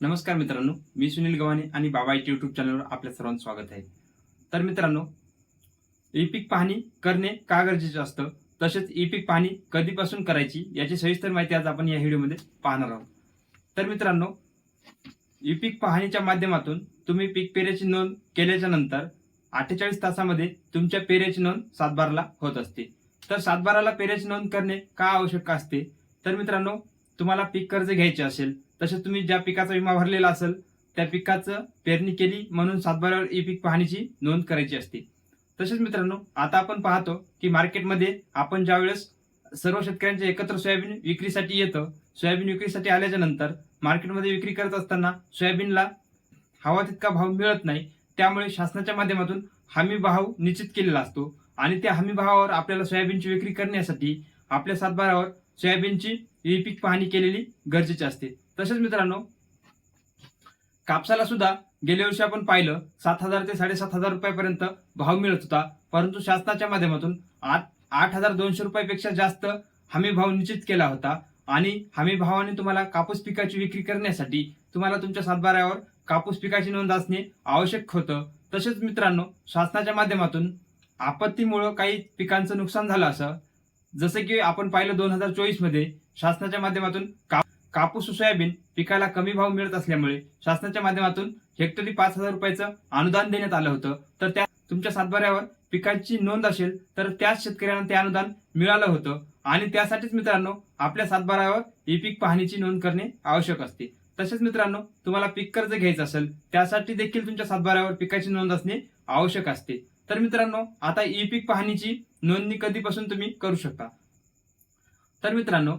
नमस्कार मित्रांनो मी सुनील गव्हाणे आणि बाबा यूट्यूब चॅनलवर आपल्या सर्वांचं स्वागत आहे. तर मित्रांनो ई पीक पाहणी करणे का गरजेचं असतं? तसेच ई पीक पाहणी कधीपासून करायची याची सविस्तर माहिती आज आपण या व्हिडिओमध्ये पाहणार आहोत. तर मित्रांनो ई पीक पाहणीच्या माध्यमातून तुम्ही पीक पेऱ्याची नोंद केल्याच्यानंतर अठ्ठेचाळीस तासामध्ये तुमच्या पेऱ्याची नोंद सातबाराला होत असते. तर सातबाराला पेऱ्याची नोंद करणे का आवश्यक असते? तर मित्रांनो तुम्हाला पीक कर्ज घ्यायचे असेल तसेच तुम्ही ज्या पिकाचा विमा भरलेला असेल त्या पिकाचं पेरणी केली म्हणून सातबाऱ्यावर ई पीक पाहणीची नोंद करायची असते. तसेच मित्रांनो आता आपण पाहतो की मार्केटमध्ये आपण ज्यावेळेस सर्व शेतकऱ्यांचे एकत्र सोयाबीन विक्रीसाठी येतं सोयाबीन विक्रीसाठी आल्याच्यानंतर मार्केटमध्ये विक्री करत असताना सोयाबीनला हवा तितका भाव मिळत नाही त्यामुळे शासनाच्या माध्यमातून हमी भाव निश्चित केलेला असतो आणि त्या हमी भावावर आपल्याला सोयाबीनची विक्री करण्यासाठी आपल्या सातबारावर सोयाबीनची ई पीक पाहणी केलेली गरजेची असते. तसेच मित्रांनो कापसाला सुद्धा गेल्या वर्षी आपण पाहिलं सात हजार ते साडेसात हजार रुपयापर्यंत भाव मिळत होता. परंतु शासनाच्या माध्यमातून आठ आठ हजार दोनशे रुपयापेक्षा जास्त हमी भाव निश्चित केला होता. आणि हमी भावाने तुम्हाला कापूस पिकाची विक्री करण्यासाठी तुम्हाला तुमच्या सातबाऱ्यावर कापूस पिकाची नोंद असणे आवश्यक होतं. तसेच मित्रांनो शासनाच्या माध्यमातून आपत्तीमुळं काही पिकांचं नुकसान झालं असं जसं की आपण पाहिलं दोन हजार चोवीसमध्ये शासनाच्या माध्यमातून का कापूस सोयाबीन पिकाला कमी भाव मिळत असल्यामुळे शासनाच्या माध्यमातून हेक्टरी पाच हजार रुपयाचं अनुदान देण्यात आलं होतं. तर त्या तुमच्या सातबाऱ्यावर पिकांची नोंद असेल तर त्याच शेतकऱ्यांना ते अनुदान मिळालं होतं. आणि त्यासाठीच मित्रांनो आपल्या सातबाऱ्यावर ई पीक पाहणीची नोंद करणे आवश्यक असते. तसेच मित्रांनो तुम्हाला पीक कर्ज घ्यायचं असेल त्यासाठी देखील तुमच्या सातबाऱ्यावर पिकाची नोंद असणे आवश्यक असते. तर मित्रांनो आता ई पीक पाहणीची नोंदणी कधीपासून तुम्ही करू शकता? तर मित्रांनो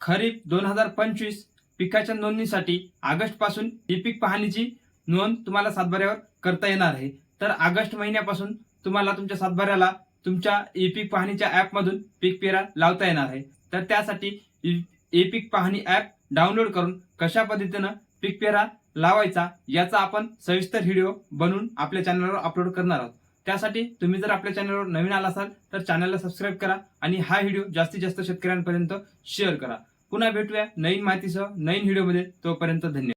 खरीप दोन हजार पंचवीस पिकाच्या नोंदणीसाठी ऑगस्टपासून पीक पाहणीची नोंद तुम्हाला सातबाऱ्यावर करता येणार आहे. तर ऑगस्ट महिन्यापासून तुम्हाला तुमच्या सातबाऱ्याला तुमच्या ई पीक पाहणीच्या ॲपमधून पीक पेरा लावता येणार आहे. तर त्यासाठी ई पीक पाहणी ॲप डाउनलोड करून कशा पद्धतीनं पीक पेरा लावायचा याचा आपण सविस्तर व्हिडिओ बनवून आपल्या चॅनलवर अपलोड करणार आहोत. त्यासाठी तुम्ही जर आपल्या चॅनलवर नवीन आला असाल तर चॅनलला सबस्क्राईब करा आणि हा व्हिडिओ जास्तीत जास्त शेतकऱ्यांपर्यंत शेअर करा. पुन्हा भेटूया नवीन माहितीसह नवीन व्हिडिओमध्ये. तोपर्यंत धन्यवाद.